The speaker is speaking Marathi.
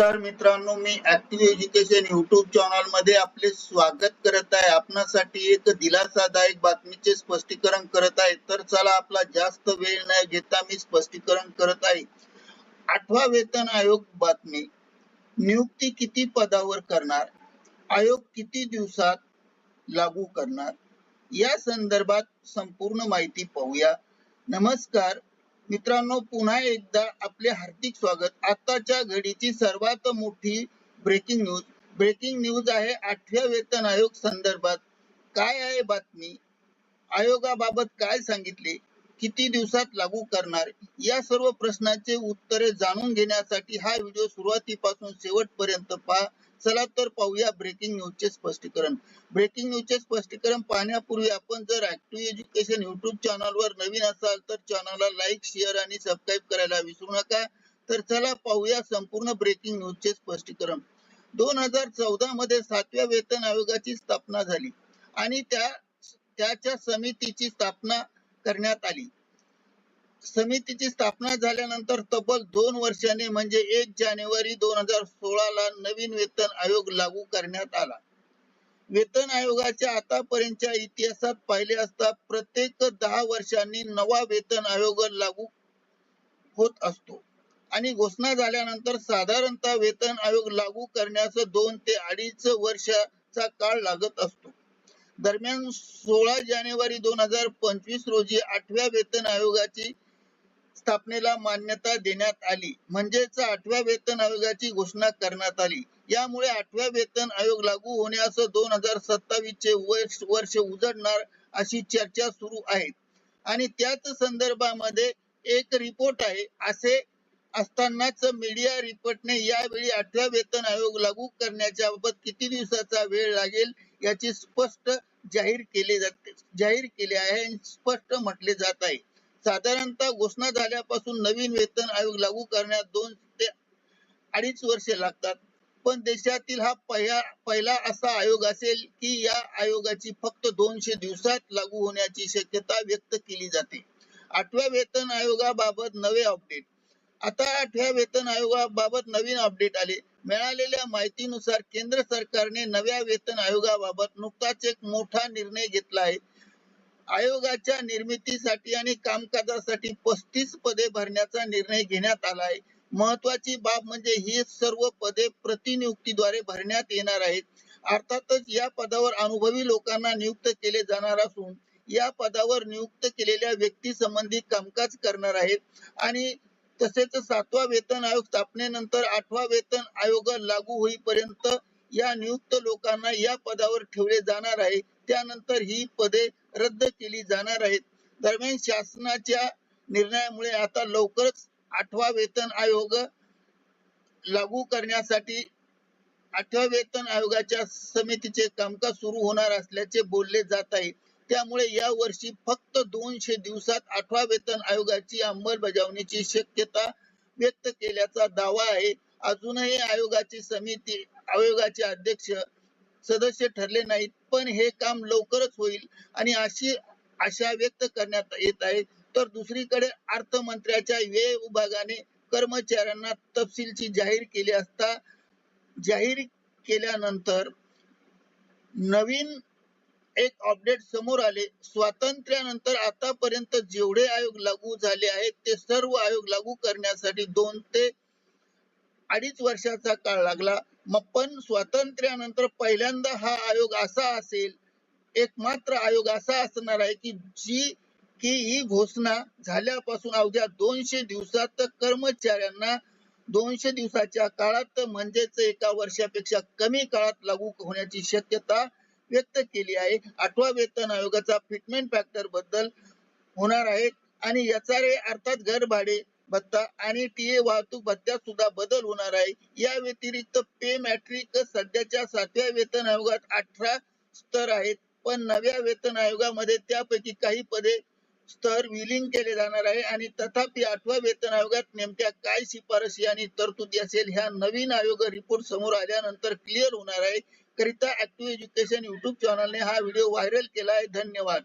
नमस्कार मित्रांनो मी ऍक्टिव्ह एज्युकेशन युट्यूब चॅनलमध्ये आपले स्वागत करत आहे. आपणासाठी एक दिलासादायक बातमीचे स्पष्टीकरण करत आहे. तर चला आपला जास्त वेळ न घेता मी स्पष्टीकरण करत आहे. आठवा वेतन आयोग बातमी. नियुक्ती किती पदावर करणार? आयोग किती दिवसात लागू करणार? या संदर्भात संपूर्ण माहिती पाहूया. नमस्कार मित्रांनो पुन्हा एकदा आपले हार्दिक स्वागत. आताच्या घडीची सर्वात मोठी ब्रेकिंग न्यूज ब्रेकिंग न्यूज आहे आठव्या वेतन आयोग संदर्भात. काय आहे बातमी? आयोगाबाबत काय सांगितले? किती दिवसात लागू करणार? या सर्व प्रश्नांचे उत्तरे जाणून घेण्यासाठी हा व्हिडिओ सुरुवातीपासून शेवटपर्यंत पहा. चला तर पाहूया ब्रेकिंग न्यूजचे स्पष्टीकरण. ब्रेकिंग न्यूजचे स्पष्टीकरण पाहण्यापूर्वी आपण जर ऍक्टिव्ह एज्युकेशन युट्यूब चॅनलवर नवीन असाल तर चॅनलला लाईक शेअर आणि सबस्क्राईब करायला विसरू नका. तर चला पाहूया संपूर्ण ब्रेकिंग न्यूजचे स्पष्टीकरण. दोन हजार चौदा मध्ये सातव्या वेतन आयोगाची स्थापना झाली आणि त्या त्याच्या समितीची स्थापना करण्यात आली. समितीची स्थापना झाल्यानंतर तब्बल दोन वर्षांनी म्हणजे एक जानेवारी दोन हजार सोळा ला नवीन वेतन आयोग लागू करण्यात आला. वेतन आयोगाच्या आतापर्यंतच्या इतिहासात पाहिले असता प्रत्येक दहा वर्षांनी नवा वेतन आयोग लागू होत असतो. आणि घोषणा झाल्यानंतर साधारणतः वेतन आयोग लागू करण्यास दोन ते अडीच वर्षाचा काळ लागत असतो. दरम्यान सोळा जानेवारी दोन हजार पंचवीस रोजी आठव्या वेतन आयोगाची स्थापनेला मान्यता देण्यात आली. म्हणजेच आठव्या वेतन आयोगाची घोषणा करण्यात आली. यामुळे आठव्या वेतन आयोग लागू होण्यास दोन हजार सत्तावीस चे वर्ष उजडणार अशी चर्चा सुरू आहे. आणि त्याच संदर्भामध्ये एक रिपोर्ट आहे. असे असतानाच मीडिया रिपोर्टने यावेळी आठव्या वेतन आयोग लागू करण्याच्या बाबत किती दिवसाचा वेळ लागेल याची स्पष्ट जाहीर केले जाते जाहीर केले आहे आणि स्पष्ट म्हटले जात आहे. साधारणतः घोषणा झाल्यापासून नवीन वेतन आयोग लागू करण्यात दोन ते अडीच वर्षे लागतात. पण देशातील हा पहिला पहिला असा आयोग असेल की या आयोगाची फक्त दोनशे दिवसात लागू होण्याची शक्यता व्यक्त केली जाते. आठव्या वेतन आयोगाबाबत नवे अपडेट. आता आठव्या वेतन आयोगाबाबत नवीन अपडेट आले. मिळालेल्या माहितीनुसार केंद्र सरकारने नव्या वेतन आयोगाबाबत नुकताच एक मोठा निर्णय घेतला आहे. आयोगाच्या निर्मितीसाठी आणि कामकाजासाठी पस्तीस पदे भरण्याचा निर्णय घेण्यात आला आहे. महत्वाची बाब म्हणजे ही सर्व पदे प्रतिनियुक्तीद्वारे भरण्यात येणार आहेत. अर्थातच या पदावर अनुभवी लोकांना नियुक्त केले जाणार असून या पदावर नियुक्त केलेल्या व्यक्ती संबंधित कामकाज करणार आहेत. आणि तसेच सातवा वेतन आयोग स्थापनेनंतर आठवा वेतन आयोग लागू होईपर्यंत या नियुक्त लोकांना या पदावर ठेवले जाणार आहे. त्यानंतर ही पदे रद्द केली जाणार आहेत. दरम्यान शासनाच्या निर्णयामुळे आता लवकरच आठवा वेतन आयोग लागू करण्यासाठी आठव्या वेतन आयोगाच्या समितीचे कामकाज सुरू होणार असल्याचे बोलले जात आहे. त्यामुळे या वर्षी फक्त दोनशे दिवसात आठवा वेतन आयोगाची अंमलबजावणीची शक्यता व्यक्त केल्याचा दावा आहे. अजूनही आयोगाची समिती आयोगाचे अध्यक्ष सदस्य ठरले नाहीत पण हे काम लवकरच होईल आणि अशी आशा व्यक्त करण्यात येत आहे. तर दुसरीकडे अर्थमंत्र्याच्या व्यय विभागाने कर्मचाऱ्यांना तपशीलची जाहीर केली असता जाहीर केल्यानंतर नवीन एक अपडेट समोर आले. स्वातंत्र्यानंतर आतापर्यंत जेवढे आयोग लागू झाले आहेत ते सर्व आयोग लागू करण्यासाठी दोन ते अडीच वर्षाचा काळ लागला. मग पण स्वातंत्र्यानंतर पहिल्यांदा हा आयोग असा असेल एक मात्र आयोग असा असणार आहे की जी की ही घोषणा झाल्यापासून अवघ्या दोनशे दिवसात कर्मचाऱ्यांना दोनशे दिवसाच्या काळात म्हणजेच एका वर्षापेक्षा कमी काळात लागू होण्याची शक्यता व्यक्त केली आहे. आठवा वेतन आयोगाचा फिटमेंट फॅक्टरबद्दल होणार आहे. आणि याचा रे अर्थात घर भाडे भत्ता आणि टीए वाहतूक भत्त्यात सुद्धा बदल होणार आहे. या व्यतिरिक्त पे मॅट्रिक सध्याच्या सातव्या वेतन आयोगात अठरा स्तर आहेत. पण नव्या वेतन आयोगामध्ये त्यापैकी काही पदे स्तर विलीन केले जाणार आहे. आणि तथापि आठव्या वेतन आयोगात नेमक्या काय शिफारसी आणि तरतुदी असेल ह्या नवीन आयोग रिपोर्ट समोर आल्यानंतर क्लिअर होणार आहे. करिता ऍक्टिव्ह एज्युकेशन युट्यूब चॅनलने हा व्हिडिओ व्हायरल केला आहे धन्यवाद.